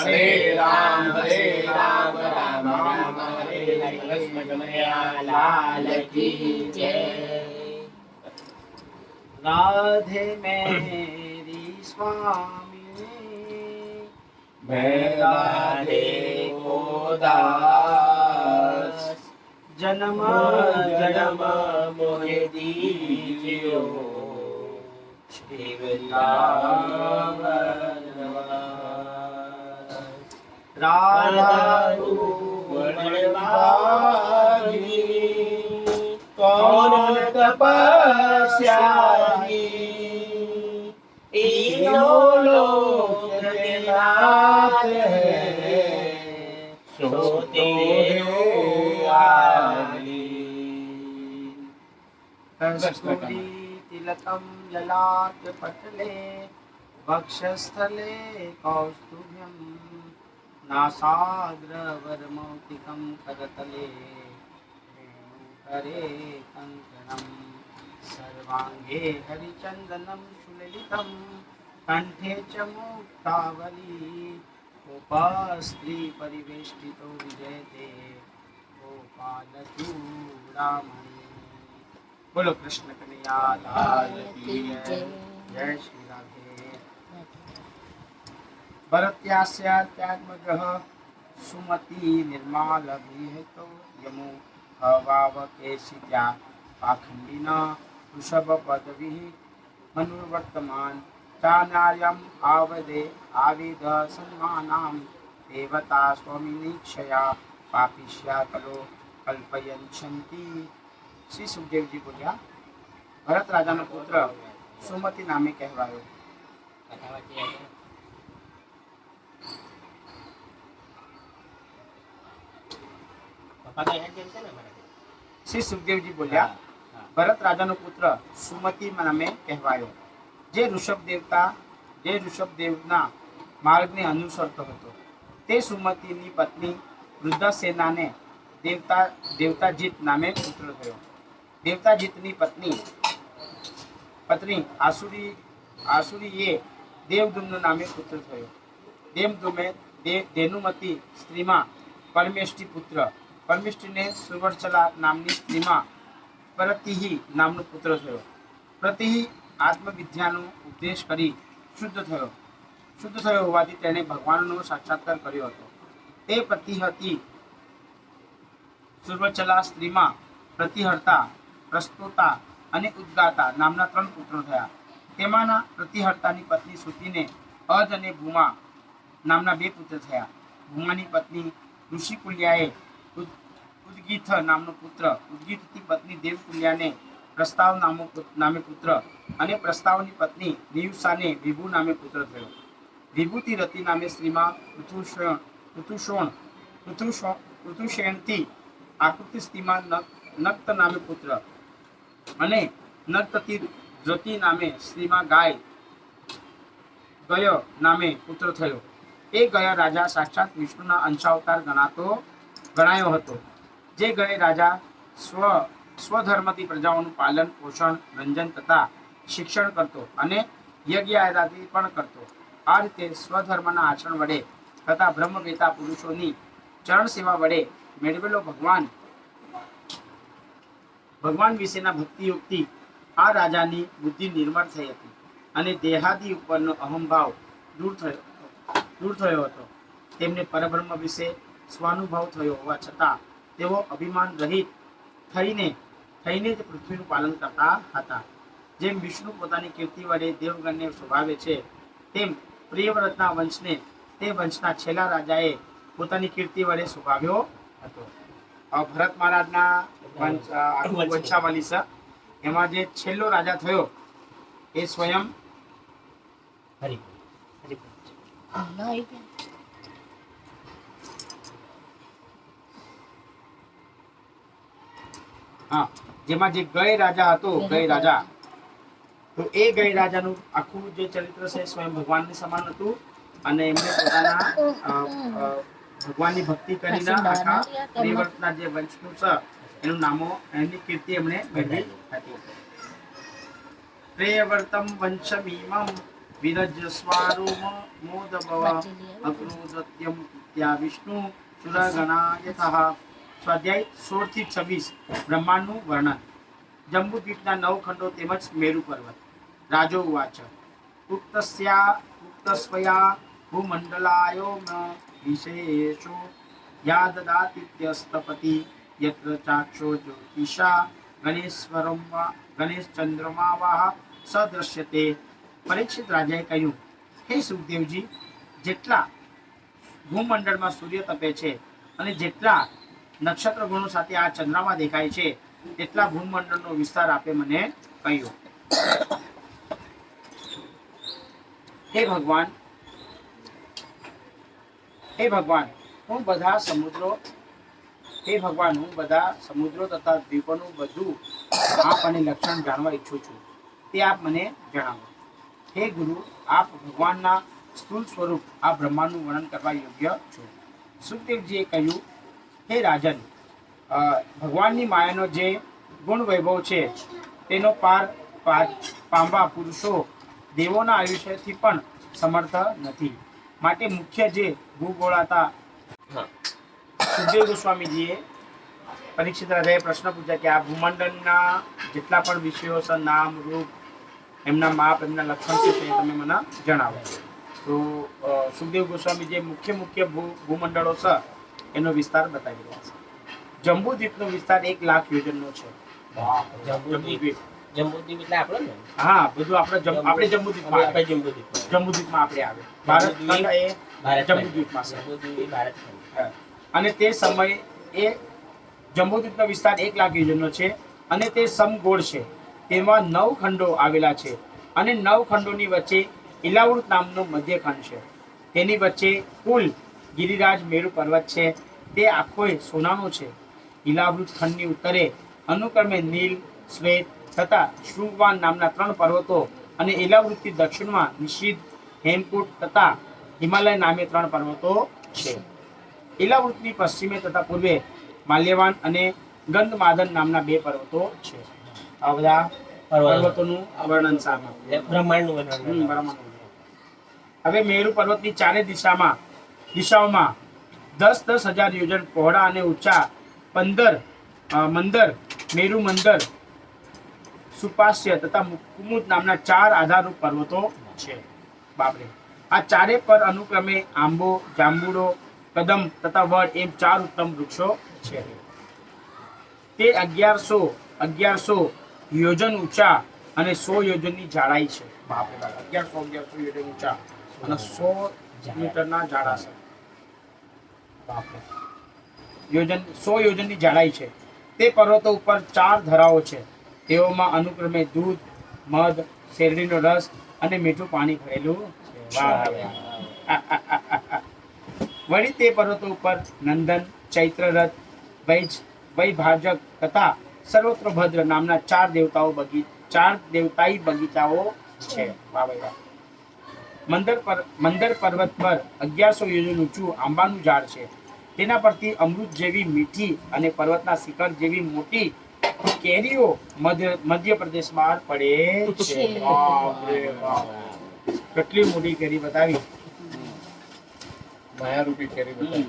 हरे राम हरे राम राम राम, हरे कृष्ण कन्हैया लाल की जय। राधे मेरी स्वामी, मैं राधे को दास जन्म जन्म मोहे दीजियो। शिव राम રાધા કોણ તપસ્યાહી ઈનો લોકનાથ સોતે કસ્તુરી તિલકમ જલાત પટલે વક્ષસ્થલે કૌસ્તુભ્યમ. नासाग्रवरमौतिकं करतले करे कङ्कणं सर्वाङ्गे हरिचन्दनं सुललितं कण्ठे च मुक्तावली गोपास्त्रीपरिवेष्टितो विजयते गोपालचूडामणि बोलो कृष्ण कन्हैया जय श्री राम ભરત્યાસ્ય ત્યાગમગ્રહ સુમતિ નિર્માલ વિહેતો યમો હવાવકેશિત્યા પાખંડિન વૃષભ પદવી મનુર્વર્તમાન ચાનાર્યમ આવદે આવિદ સન્માનામ દેવતા સ્વમિનિક્ષયા પાપિષ્યા કલો કલ્પયંછંતી શ્રી સુખદેવજી બોલ્યા ભરત રાજાનો પુત્ર સુમતિ નામે કહેવાયો શ્રી સુખદેવજી બોલ્યા ભરત રાજાનો પુત્ર સુમતિ નામે કહેવાયો. જે ઋષભ દેવતા જે ઋષભ દેવના માર્ગને અનુસરતો હતો. તે સુમતિની પત્ની વૃદ્ધસેનાને દેવતા દેવતાજીત નામે પુત્ર થયો. દેવતાજીતની પત્ની પત્ની આસુરી આસુરીએ દેવદુમ્ન નામે પુત્ર થયો. દેવદુમે દે ધેનુમતી સ્ત્રીમાં પરમેષ્ટિ પુત્ર પરમેષ્ટિને સુવર્ચલા નામની સ્ત્રીમાં પ્રતિહિ નામનો પુત્ર થયો. પ્રતિહિ આત્મવિદ્યાનો ઉપદેશ કરી શુદ્ધ થયો. શુદ્ધ થયો હોવાથી તેણે ભગવાનનો સાક્ષાત્કાર કર્યો હતો. તે પતિ હતી. સુર્વચલા સ્ત્રીમાં પ્રતિહર્તા, પ્રસ્તુતા અને ઉદ્ગાતા નામના ત્રણ પુત્રો થયા. તેમાંના પ્રતિહર્તાની પત્ની સુતીને અજ અને ભૂમા નામના બે પુત્ર થયા. ભૂમાની પત્ની ઋષિકુલ્યાએ ઉદ્ગીથ નામનો પુત્ર. ઉદ્ગીથની પત્ની દેવકુલ્યાને પ્રસ્તાવ નામો નામે પુત્ર અને પ્રસ્તાવની પત્ની નિયુષાને વિભુ નામે પુત્ર થયો. વિભૂતિ રતિ નામે સ્ત્રીમાં ઋતુષણ ઋતુષોણ ઋતુષો- ઋતુષેણથી આકૃતિ સ્ત્રીમાં નક- નક્ત નામે પુત્ર અને નક્તથી જ્યોતિ નામે સ્ત્રીમાં ગાય ગયો નામે પુત્ર થયો. એ ગયા રાજા સાક્ષાત વિષ્ણુના અંશાવતાર ગણાતો, ગણાયો હતો. જે ગણે રાજા સ્વ, સ્વધર્મથી પ્રજાઓનું પાલન, પોષણ, રંજન તથા શિક્ષણ કરતો અને યજ્ઞ આરાધી પણ કરતો. આ રીતે સ્વધર્મના આચરણ વડે તથા બ્રહ્મવેતા પુરુષોની ચરણ સેવા વડે મેળવેલો ભગવાન ભગવાન વિશેના ભક્તિયુક્તિ આ રાજાની બુદ્ધિ નિર્મળ થઈ હતી અને દેહાદી ઉપરનો અહંભાવ દૂર થયો દૂર થયો હતો. તેમને પરબ્રહ્મ વિશે સ્વાનુભવ થયો હોવા છતાં તેઓ અભિમાન રહિત થઈને થઈને જ પૃથ્વીનું પાલન કરતા હતા. જેમ વિષ્ણુ પોતાની કીર્તિ વડે દેવગણને શોભાવે છે તેમ પ્રિયવ્રતના વંશને તે વંશના છેલ્લા રાજાએ પોતાની કીર્તિ વડે શોભાવ્યો હતો. ભરત મહારાજના વંશાવલી છે એમાં જે છેલ્લો રાજા થયો એ સ્વયં હા જેમાં જે ગય રાજા હતો ગય રાજા તો એ ગય રાજાનું આખું જે ચરિત્ર છે સ્વયં ભગવાનની સમાન હતું અને એમને પોતાના ભગવાનની ભક્તિ કરીને આખા ત્રિવર્તના જે વંશનું છે એનું નામો એની કીર્તિ એમણે મેળવી હતી. પ્રેયવર્તમ વંશમીમમ વિરજસ્વારુમ મોદભવ અક્રોદત્યમ ત્યાં વિષ્ણુ સુરગણાયતઃ સ્વાધ્યાય સોળથી છવ્વીસ બ્રહ્માંડનું વર્ણન. જંબુદ્વીપના નવ ખંડો તેમજ મેરુ પર્વત. રાજો ઉવાચ ઉક્તસ્યા, ઉક્તસ્વયા ભૂમંડલાયો વિશેષો. યાદદાતિત્યસ્તપતિ યત્ર ચાક્ષો જ્યોતિષા. ગણેશ્વરમ ગણેશ ચંદ્રમાવાહ વાહ સદૃશ્યતે. પરીક્ષિત રાજાએ કહ્યું, હે સુખદેવજી, જેટલા ભૂમંડળમાં સૂર્ય તપે છે અને જેટલા નક્ષત્ર ગુણો સાથે આ ચંદ્રમાં દેખાય છે તેટલા ભૂમંડળનો વિસ્તાર આપે મને કહ્યો. હે ભગવાન હે ભગવાન, હું બધા સમુદ્રો, હે ભગવાન, હું બધા સમુદ્રો તથા દ્વીપોનું બધું આપ અને લક્ષણ જાણવા ઈચ્છું છું. તે આપ મને જણાવો. હે ગુરુ, આપ ભગવાનના સ્થૂલ સ્વરૂપ આ બ્રહ્માંડનું વર્ણન કરવા યોગ્ય છો. સુખદેવજીએ કહ્યું હે રાજન ભગવાનની માયાનો જે ગુણ વૈભવ છે તેનો પાર પા- પામવા પુરુષો દેવોના આયુષ્યથી પણ સમર્થ નથી માટે મુખ્ય જે ભૂગોળાતા. સુખદેવ ગોસ્વામીજીએ પરીક્ષિત રાજાએ પ્રશ્ન પૂછ્યા કે આ ભૂમંડળના જેટલા પણ વિષયો છે નામ રૂપ એમના માપ એમના લક્ષણ છે તે તમે મને જણાવો તો સુખદેવ ગોસ્વામી જે મુખ્ય મુખ્ય ભૂ ભૂમંડળો છે એનો વિસ્તાર બતાવી રહ્યા છે. જંબુદ્વીપનો વિસ્તાર એક લાખ યોજનનો છે. જંબુદ્વીપ. જંબુદ્વીપ. એટલે આપણો હા બધું આપણે આપણે જંબુદ્વીપમાં આપણે જંબુદ્વીપ જંબુદ્વીપમાં. આપણે આવે ભારત એ ભારત જંબુદ્વીપમાં છે. ભારત. અને તે સમયે એ જંબુદ્વીપનો વિસ્તાર એક લાખ યોજનનો છે અને તે સમગોળ છે. તેમાં નવ ખંડો આવેલા છે અને નવ ખંડોની વચ્ચે ઇલાવૃત નામનો મધ્યખંડ છે. તેની વચ્ચે કુલ ગિરિરાજ મેરુ પર્વત છે. તે આખો સોનાનો છે. ઇલાવૃત ખંડની ઉત્તરે અનુક્રમે નીલ શ્વેત તથા શૃંગવાન નામના ત્રણ પર્વતો અને ઇલાવૃતથી દક્ષિણમાં નિશિદ હેમકૂટ તથા હિમાલય નામે ત્રણ પર્વતો છે. ઇલાવૃતની પશ્ચિમે તથા પૂર્વે માલ્યવાન અને ગંધમાદન નામના બે પર્વતો છે. આ બધા પર્વતોનું વર્ણન સામે. બ્રહ્માંડનું. હવે મેરુ પર્વતની ચારે દિશામાં દિશાઓમાં દસ દસ હજાર યોજન પહોળા અને ઊંચા પંદર મંદર, મેરુ મંદર, સુપાસ્ય તથા કુમુદ નામના ચાર આધારરૂપ પર્વતો છે. બાપરે, આ ચારે પર અનુક્રમે આંબો, જાંબુડો, કદમ તથા વડ એમ ચાર ઉત્તમ વૃક્ષો છે. તે અગિયારસો અગિયારસો યોજન ઊંચા અને સો યોજનની જાડાઈ છે. બાપરે, અગિયારસો અગિયારસો યોજન ઊંચા અને સો મીટરના જાડા છે. યોજન સો યોજનની જાડાઈ છે. તે પર્વતો ઉપર ચાર ધરાઓ છે. તેઓમાં અનુક્રમે દૂધ, મધ, શેરડીનો રસ અને મીઠું પાણી ભરેલું. વળી તે પર્વતો ઉપર નંદન ચૈત્રરથ વૈજ, વૈભાજક તથા સર્વત્ર ભદ્ર નામના ચાર દેવતાઓ બગી, ચાર દેવતાઈ બગીચાઓ છે. વાહ ભાઈ વાહ. મંદર પર મંદર પર્વત પર અગિયારસો યોજન ઊંચું આંબાનું ઝાડ છે. તેના પરથી અમૃત જેવી મીઠી અને પર્વતના શિખર જેવી મોટી કેરીઓ મધ્ય મધ્યપ્રદેશમાં પડે છે. કેટલી મોટી કેરી બતાવી. માયારૂપી કેરી બતાવી.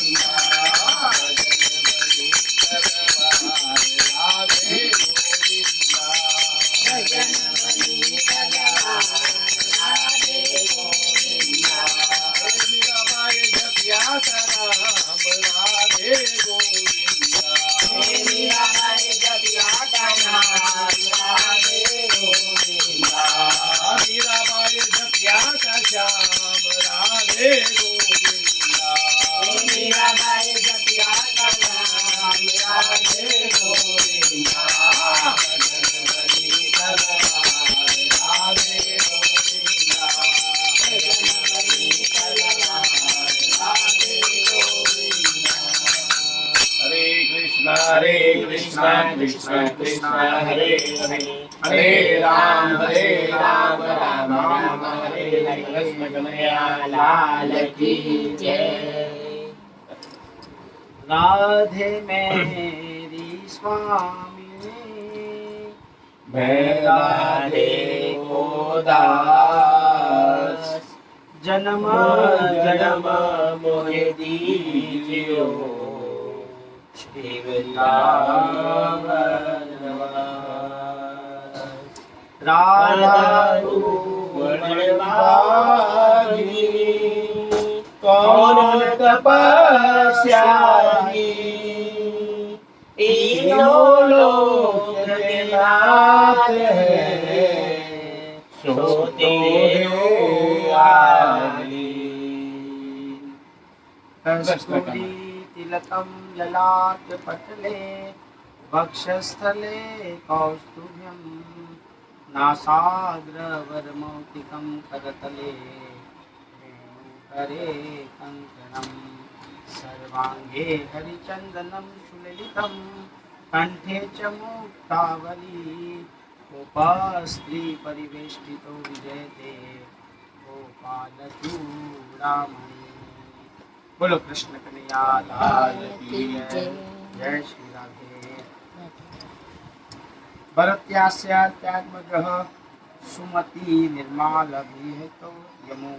हरे हरे राम हरे राम राम राम हरे हरे राधे मेरी स्वामी मैं को दास जन्म जन्म मोहे दीजियो રાધા કોણ તપસ્યાહી ઈનો લોકનાથ હૈ સોતે આલી तिलकं ललाट पटले वक्षस्थले कौस्तुभ्यं नासाग्रवरमौक्तिकं करतले करे कङ्कणं सर्वाङ्गे हरिचन्दनं सुललितं कण्ठे च मुक्तावली उपस्त्री परिवेष्टितो विजयते गोपालचूडामणि બોલો કૃષ્ણ કનૈયા લાલ જય શ્રી રાધે ભરત્યાસ્ય ત્યાગમગ્રહ સુમતિ નિર્માલ વિહેતો યમો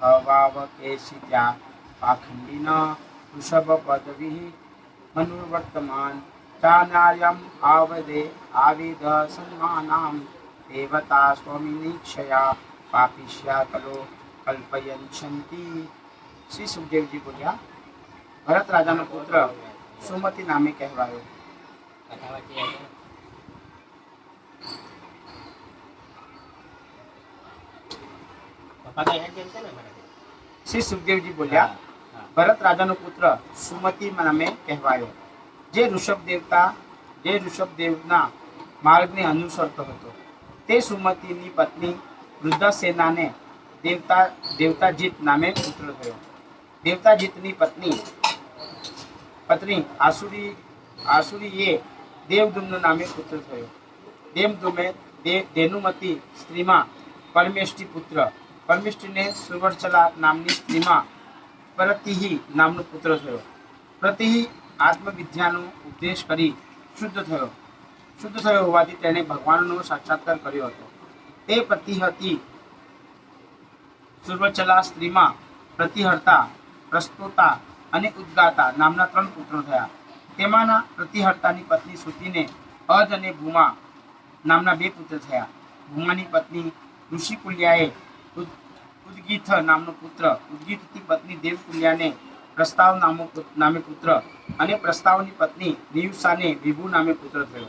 હવાવકેશિત્યા પાખંડિન વૃષભ પદવિ મનુર્વર્તમાન ચાનાર્યમ આવદે આવિદ સન્માનામ. દેવતા સ્વમિનિક્ષયા પાપિષ્યા કલો કલ્પયંશંતિ. શ્રી સુખદેવજી બોલ્યા, ભરત રાજાનો પુત્ર સુમતિ નામે કહેવાયો કથા વાંચી આજે. પપ્પા કઈ હાથ જેમ છે ને મારા શ્રી સુખદેવજી બોલ્યા હા. ભરત રાજાનો પુત્ર સુમતિ નામે કહેવાયો જે ઋષભ દેવતા, જે ઋષભ દેવના માર્ગને અનુસરતો હતો, તે સુમતિની પત્ની વૃદ્ધસેનાને દેવતા, દેવતાજીત નામે પુત્ર થયો દેવતાજીતની પત્ની. પત્ની આસુરી, આસુરીએ દેવદુમ્ન નામે પુત્ર થયો. દેવદુમે ધેનુમતી સ્ત્રીમાં પરમેષ્ઠી પુત્ર. પરમેષ્ઠીને સુવર્ચલા નામની સ્ત્રીમાં પ્રતિહિ નામનો પુત્ર થયો. પ્રતિહિ આત્મવિદ્યાનો ઉપદેશ કરી શુદ્ધ થયો. શુદ્ધ થયો હોવાથી તેણે ભગવાનનો સાક્ષાત્કાર કર્યો હતો. તે પ્રતિહતી હતી સુર્વચલા સ્ત્રીમાં પ્રતિહર્તા પ્રસ્તુતા અને ઉદ્ગાતા નામના ત્રણ પુત્રો થયા. તેમાંના પ્રતિહર્તાની પત્ની સુતીને અજ અને ભૂમા નામના બે પુત્ર થયા. ભૂમાની પત્ની ઋષિકુલ્યાએ ઉદ- ઉદગીથ નામનો પુત્ર, ઉદગીથની પત્ની દેવકુલ્યાને પ્રસ્તાવ નામો નામે પુત્ર અને પ્રસ્તાવની પત્ની નિયુષાને વિભુ નામે પુત્ર થયો.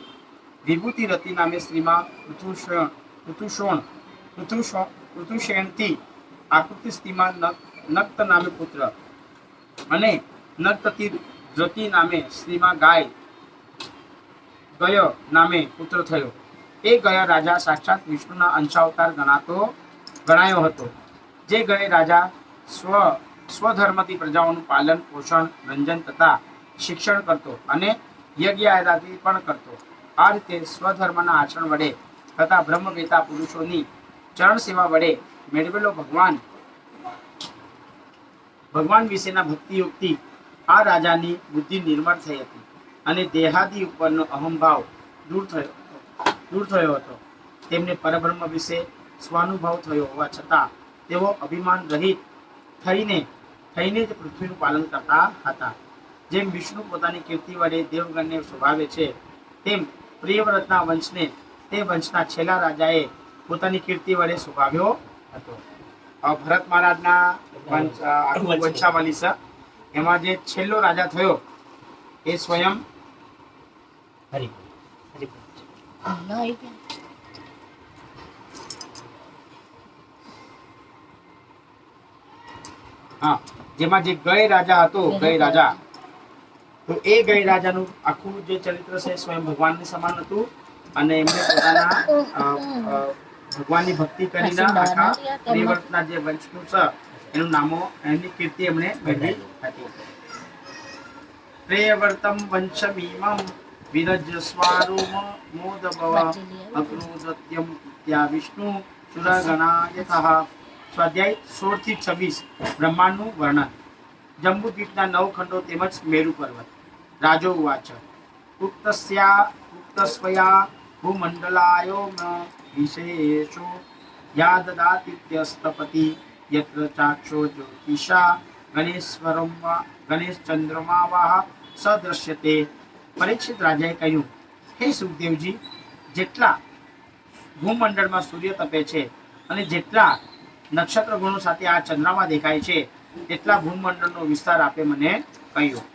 વિભૂતિ રતિ નામે સ્ત્રીમાં ઋતુષણ ઋતુષોણ ઋતુષો- ઋતુષેણથી આકૃતિ સ્ત્રીમાં નક્ત નામે પુત્ર. અને નર્તતી જ્યોતિ નામે સ્ત્રીમાં ગાય ગયો નામે પુત્ર થયો. એ ગયા રાજા સાક્ષાત વિષ્ણુના અંશાવતાર ગણાતો, ગણાયો હતો. જે ગયે રાજા સ્વ, સ્વધર્મથી પ્રજાઓનું પાલન, પોષણ, રંજન તથા શિક્ષણ કરતો અને યજ્ઞ પણ કરતો. આ રીતે સ્વધર્મના આચરણ વડે તથા બ્રહ્મવેતા પુરુષોની ચરણ સેવા વડે મેળવેલો ભગવાન ભગવાન વિશેના ભક્તિયુક્તિ આ રાજાની બુદ્ધિ નિર્મળ થઈ હતી અને દેહાદી ઉપરનો અહંભાવ દૂર થયો દૂર થયો હતો. તેમને પરબ્રહ્મ વિશે સ્વાનુભવ થયો હોવા છતાં તેઓ અભિમાન રહિત થઈને થઈને જ પૃથ્વીનું પાલન કરતા હતા. જેમ વિષ્ણુ પોતાની કીર્તિ વડે દેવગણને શોભાવે છે, તેમ પ્રિયવ્રતના વંશને તે વંશના છેલ્લા રાજાએ પોતાની કીર્તિ વડે શોભાવ્યો હતો. ભરત મહારાજના આખું વંશાવલી છે. એમાં જે છેલ્લો રાજા થયો એ સ્વયં હા જેમાં જે ગય રાજા હતો ગય રાજા તો એ ગય રાજાનું આખું જે ચરિત્ર છે સ્વયં ભગવાનની સમાન હતું અને એમને પોતાના ભગવાનની ભક્તિ કરીને આખા પરિવર્તના જે વંશનું છે એનું નામો એની કીર્તિ એમણે મેળવી હતી. પ્રેયવર્તમ વંશમીમમ મોદ મોદભવ અગ્નુદત્યમ ત્યાં વિષ્ણુ સુરગણાયતઃ. સ્વાધ્યાય સોળથી છવ્વીસ બ્રહ્માંડનું વર્ણન. જંબુદ્વીપના નવ ખંડો તેમજ મેરુ પર્વત. રાજો ઉવાચ ઉક્તસ્યા ઉક્તસ્વયા ભૂમંડલાયો વિશેષો યાદદાતિત્યસ્તપતિ યત્ર ચાક્ષો જ્યોતિષા ગણેશ્વરમ વા ગણેશ ચંદ્રમા વાહ સદૃશ્યતે પરીક્ષિત રાજાએ કહ્યું, હે સુખદેવજી, જેટલા ભૂમંડળમાં સૂર્ય તપે છે અને જેટલા નક્ષત્ર ગુણો સાથે આ ચંદ્રમાં દેખાય છે તેટલા ભૂમંડળનો વિસ્તાર આપે મને કહ્યું.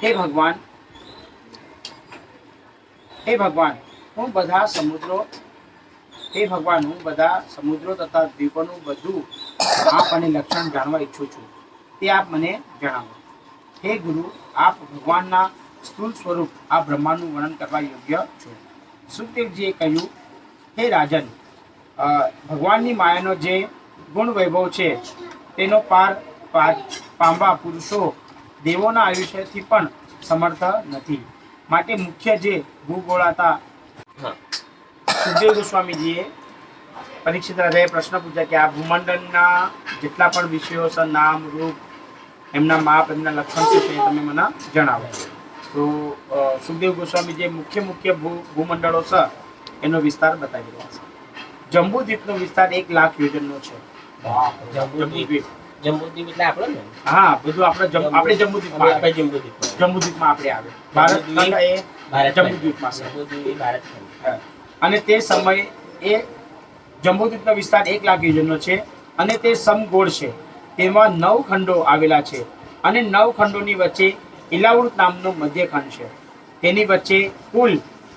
હે ભગવાન હે ભગવાન, હું બધા સમુદ્રો, હે ભગવાન, હું બધા સમુદ્રો તથા દ્વીપોનું બધું આપ અને લક્ષણ જાણવા ઈચ્છું છું. તે આપ મને જણાવો. હે ગુરુ, આપ ભગવાનના સ્થૂલ સ્વરૂપ આ બ્રહ્માંડનું વર્ણન કરવા યોગ્ય છો. સુખદેવજીએ કહ્યું, હે રાજન ભગવાનની માયાનો જે ગુણ વૈભવ છે, તેનો પાર પા- પામવા પુરુષો દેવોના આયુષ્યથી પણ સમર્થ નથી. માટે મુખ્ય જે ભૂગોળાતા સુખદેવ ગોસ્વામીજીએ પરીક્ષિત રાજાએ પ્રશ્ન પૂછ્યા કે આ ભૂમંડળના જેટલા પણ વિષયો છે નામ રૂપ એમના માપ એમના લક્ષણ શું છે એ તમે મને જણાવો. તો સુખદેવ ગોસ્વામી જે મુખ્ય મુખ્ય ભૂ ભૂમંડળો છે એનો વિસ્તાર બતાવી રહ્યા છે. જંબુદ્વીપનો વિસ્તાર એક લાખ યોજનનો છે. જંબુદ્વીપ. જંબુદ્વીપ એટલે આપણો ને? હા બધું આપણે આપણે જંબુદ્વીપમાં આપણે જમ્બુદ્વીપ જંબુદ્વીપ જંબુદ્વીપમાં આપણે આવે. ભારત એ ભારત જંબુદ્વીપમાં છે. જંબુદ્વીપ ભારત અને તે સમયે એ જંબુદ્વીપનો વિસ્તાર એક લાખ યોજનો છે અને તે સમગોળ છે. તેમાં નવ ખંડો આવેલા છે અને નવ ખંડોની વચ્ચે ઇલાવૃત નામનો મધ્યખંડ છે. તેની વચ્ચે કુલ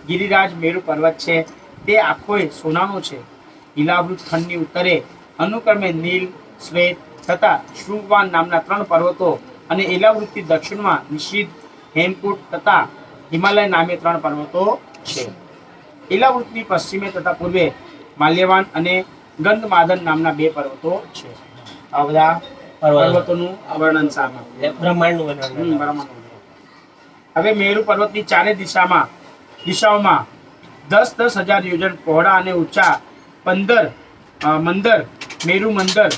ગિરિરાજ મેરુ પર્વત છે. તે આખોય સોનાનો છે. ઇલાવૃત ખંડની ઉત્તરે અનુક્રમે નીલ શ્વેત તથા શૃંગવાન નામના ત્રણ પર્વતો અને એલાવૃત્તિ દક્ષિણમાં નિષિદ્ધ હેમકુટ તથા હિમાલય નામે ત્રણ પર્વતો છે એલાવૃત્તિ પશ્ચિમે તથા પૂર્વે માલ્યવાન અને ગંધમાદન નામના બે પર્વતો છે આ બધા પર્વતોનું વર્ણન સામે. બ્રહ્માંડનું વર્ણન. હવે મેરુ પર્વતની ચારે દિશામાં દિશાઓમાં દસ દસ હજાર યોજન પહોળા અને ઊંચા પંદર મંદર મેરુ મંદર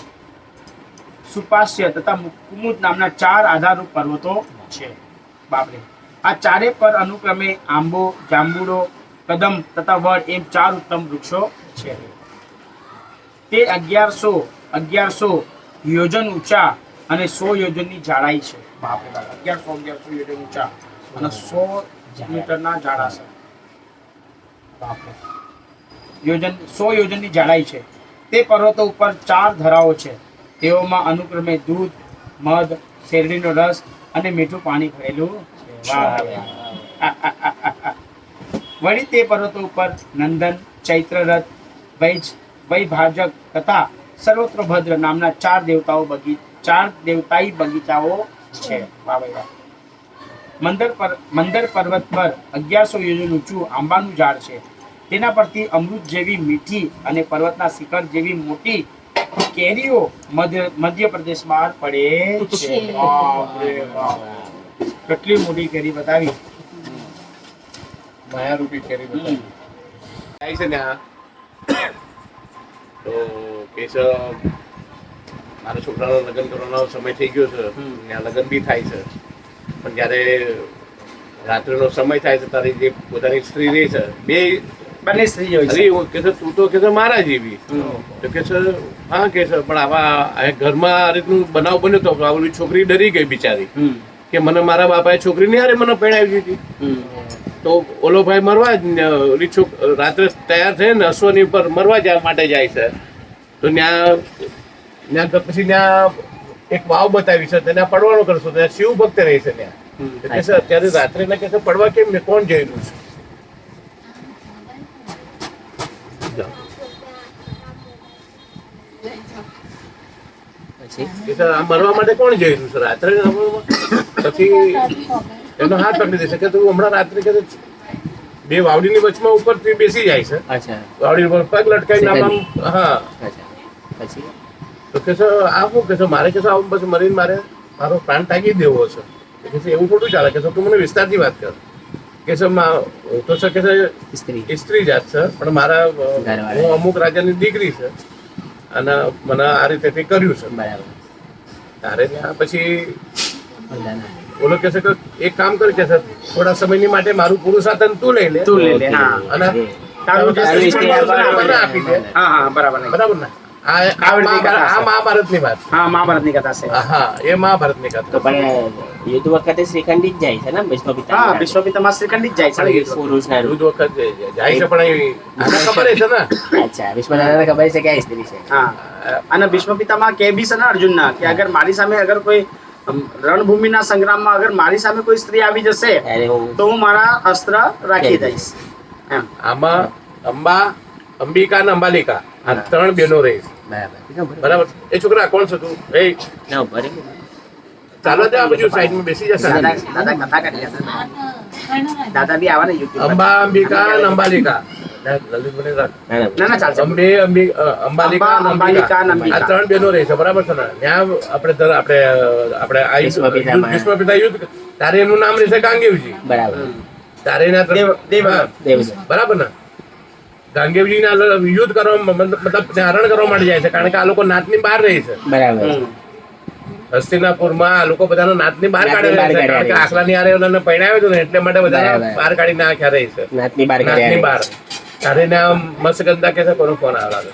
સુપાસ્ય તથા મુકુમુદ નામના ચાર આધારરૂપ પર્વતો છે. બાપરે. આ ચારે પર અનુક્રમે આંબો, જાંબુડો, કદમ તથા વડ એમ ચાર ઉત્તમ વૃક્ષો છે. તે અગિયારસો અગિયારસો યોજન ઊંચા અને સો યોજનની જાડાઈ છે. બાપરે બાપ અગિયારસો અગિયારસો યોજન ઊંચા અને સો મીટરના જાડા છે. બાપરે. યોજન, સો યોજનની જાડાઈ છે. તે પર્વતો ઉપર ચાર ધરાઓ છે. તેઓમાં અનુક્રમે દૂધ, મધ, શેરડીનો રસ અને મીઠું પાણી ભરેલું. વળી તે પર્વતો ઉપર નંદન, ચૈત્રરથ, વૈજ, વૈભાજક તથા સર્વત્ર ભદ્ર નામના ચાર દેવતાઓ બગી, ચાર દેવતાઈ બગીચાઓ છે. મંદર પર, મંદર પર્વત પર અગિયારસો યોજન ઊંચું આંબાનું ઝાડ છે તેના પરથી અમૃત જેવી મીઠી અને પર્વતના શિખર જેવી મોટી કેરીઓ મધ્ય બહાર પડે છે. કેટલી મોટી કેરી બતાવી? માયારૂપી કેરી બતાવી. છે ને આ. તો કે મારા છોકરાનો લગ્ન કરવાનો સમય થઈ ગયો છે. હમ. ત્યાં લગ્ન બી થાય છે. પણ જ્યારે રાત્રિનો સમય થાય છે તારી જે પોતાની સ્ત્રી રહે છે બે બંને સ્ત્રી હોય છે તું તો કે મારા જેવી. તો કે છે હા કે સર પણ આવા ઘરમાં આ રીતનું બનાવ બન્યો તો આ છોકરી ડરી ગઈ બિચારી. કે મને મારા બાપાએ છોકરી નહીં હારે મને પરણાવી દીધી. તો ઓલો ભાઈ મરવા જ છોક રાત્રે તૈયાર થઈને અશ્વની ઉપર મરવા જવા માટે જાય છે. તો ત્યાં ત્યાં પછી ત્યાં એક વાવ બતાવી છે તેને પડવાનો કરશો ત્યાં શિવ ભક્ત રહે છે ત્યાં. હમ. સર અત્યારે રાત્રે ના કે પડવા કેમ ને કોણ જઈ રહ્યું છે જાઓ. પછી કે છે. આ મરવા માટે કોણ જઈ રહ્યું છે? રાત્રે પછી એનો હાથ પકડી દેશે કે તું હમણાં રાત્રે કે બે વાવડીની વચમાં ઉપરથી બેસી જાય છે. અચ્છા. વાવડી પર પગ લટકાઈ આમ, હા. અચ્છા. પછી? તો કે આ શું કે મારે કે આવું પછી મરીને મારે મારો પ્રાણ ટાકી દેવો છે. કે એવું થોડું ચાલે. કે તું મને વિસ્તારથી વાત કર. કે છે મા- હું તો છે કે સ્ત્રી. જાત છે. પણ મારા હું અમુક રાજાની દીકરી છે. અને મને આ રીતે કર્યું છે. બરાબર. તારે ત્યાં પછી. ઓલો કે છે કે એક કામ કર કે છે થોડા સમયની માટે મારું પૂરું સાધન તું લઈ લે. તું લઈ લે હા. અને તારું જે આપી દે. હા હા બરાબર. બરાબર ને? મહાભારતની વાત. હા મહાભારતની કથા છે. હા એ મહાભારતની તો પણ યુદ્ધ વખતે શ્રીખંડી જ જાય છે ને ભીષ્મ હા પિતા વિશ્વપિતામાં શ્રીખંડ જ જાય છે. ને યુદ્ધ વખતે. પુરુષના રૂપ યુદ્ધ વખત જે- જાય છે પણ આને ખબર છે ને? અચ્છા વિશ્વનાથને ખબર છે કે આ સ્ત્રી છે? હા. અને ભીષ્મ પિતામાં કે બી છે ને અર્જુનના કે અગર મારી સામે અગર કોઈ રણભૂમિના સંગ્રામમાં અગર મારી સામે કોઈ સ્ત્રી આવી જશે તો હું મારા અસ્ત્ર રાખી દઈશ. એમ. આમાં અંબા અંબિકા અને અંબાલિકા. આ ત્રણ બહેનો રહે બરાબર. એ છોકરા કોણ છે તું? એ. ચાલો ત્યાં બાજુ સાઈડમાં બેસી જશે દાદા દાદા કથા કરી જશે દાદા બી આવે ને યુટ્યુબ અંબા અંબિકા. અંબાલિકા. ત્રણ બહેનો રહે છે બરાબર છે ને? ત્યાં આપણે આપણે આપણે. ભીષ્મ પિતા યુદ્ધ તારે એનું નામ રહેશે ગાંગેવજી બરાબર. તારે. બરાબર ને? ગાંગેવજી ના યુદ્ધ કરવા મતલબ હરણ કરવા માટે જાય છે કારણ કે આ લોકો નાતની બહાર રહે છે. બરાબર. હસ્તિનાપુરમાં આ લોકો બધાનો નાતની બહાર કાઢેલા છે કારણ કે આખલાની આરે ઓલાને પૈણાવ્યો હતો ને એટલે માટે બધા બહાર કાઢી નાખ્યા રહે છે. નાતની બહાર નાતની બહાર. તારે ને આમ મસ્ત ગંદા કે છે કોનો ફોન આવે?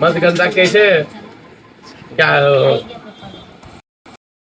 મસ્ત ગંદા કે છે કે